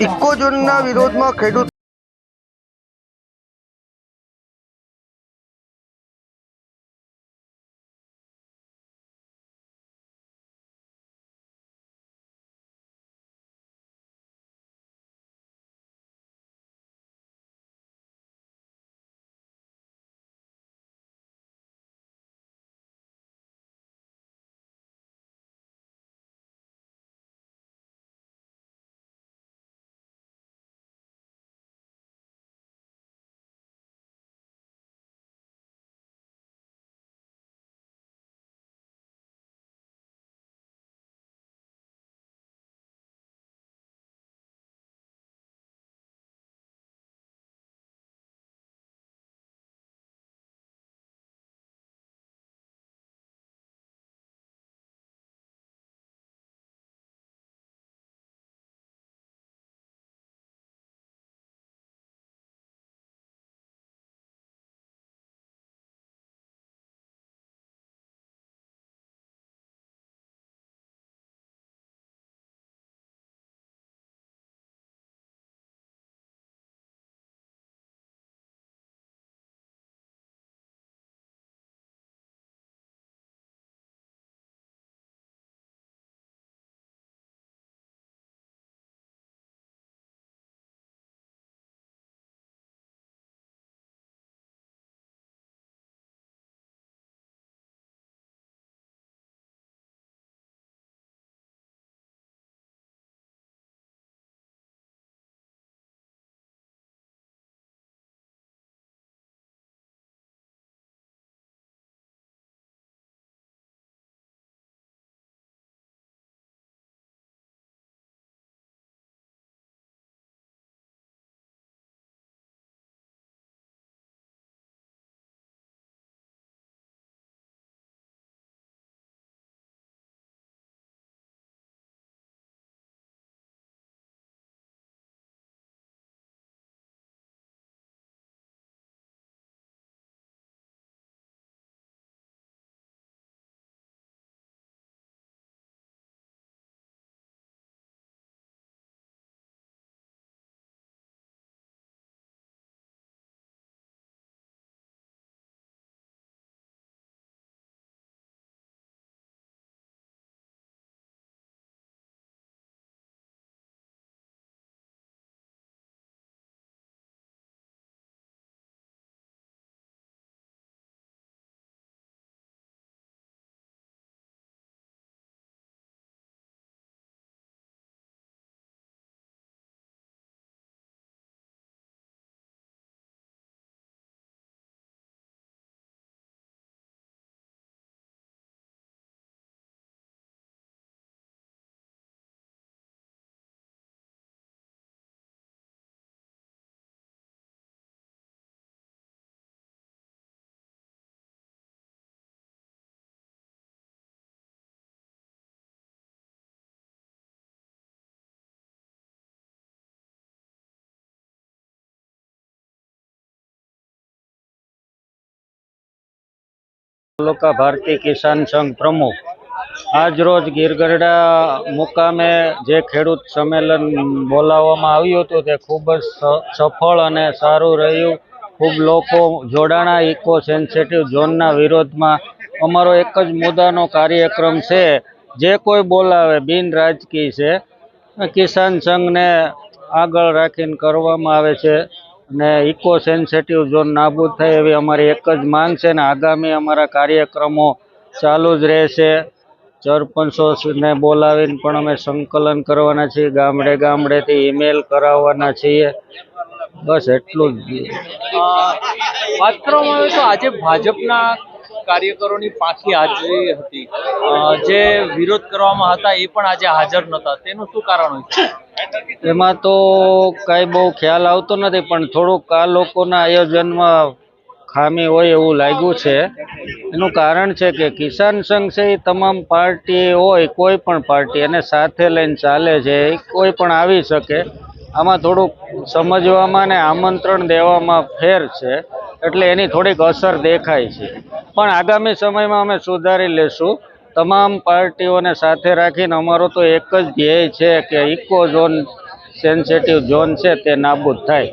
ઇકોઝોનના વિરોધમાં ખેડૂત તાલુકા ભારતીય કિસાન સંઘ પ્રમુખ. આજ રોજ ગીરગઢડા મુકામે જે ખેડૂત સંમેલન બોલાવવામાં આવ્યું હતું તે ખૂબ જ સફળ અને સારું રહ્યું. ખૂબ લોકો જોડાણા ઇકો સેન્સિટિવ ઝોનના વિરોધમાં. અમારો એક જ મુદ્દાનો કાર્યક્રમ છે, જે કોઈ બોલાવે બિન રાજકીય છે. કિસાન સંઘને આગળ રાખીને કરવામાં આવે છે. અને ઇકો સેન્સેટિવ ઝોન નાબૂદ થાય એવી અમારી એક જ માંગ છે ને આગામી અમારા કાર્યક્રમો ચાલુ જ રહેશે. સરપંચોને બોલાવીને પણ અમે સંકલન કરવાના છીએ. ગામડે ગામડેથી ઈમેલ કરાવવાના છીએ. બસ એટલું જ. વાત આજે ભાજપના કાર્યકરોની પાંખી હાજરી હતી. જે વિરોધ કરવામાં હતા એ પણ આજે હાજર નહોતા. તેનું શું કારણ હોય એમાં તો કાંઈ બહુ ખ્યાલ આવતો નથી, પણ થોડુંક આ લોકોના આયોજનમાં ખામી હોય એવું લાગ્યું છે. એનું કારણ છે કે કિસાન સંઘ છે એ તમામ પાર્ટી હોય, કોઈ પણ પાર્ટી, એને સાથે લઈને ચાલે છે કોઈ પણ આવી શકે, આમાં થોડુંક સમજવામાં ને આમંત્રણ દેવામાં ફેર છે. એટલે એની થોડીક અસર દેખાય છે. પણ આગામી સમયમાં અમે સુધારી લેશું. તમામ પાર્ટીઓને સાથે રાખીને અમારો તો એક જ ધ્યેય છે કે ઇકો ઝોન સેન્સિટિવ ઝોન છે તે નાબૂદ થાય.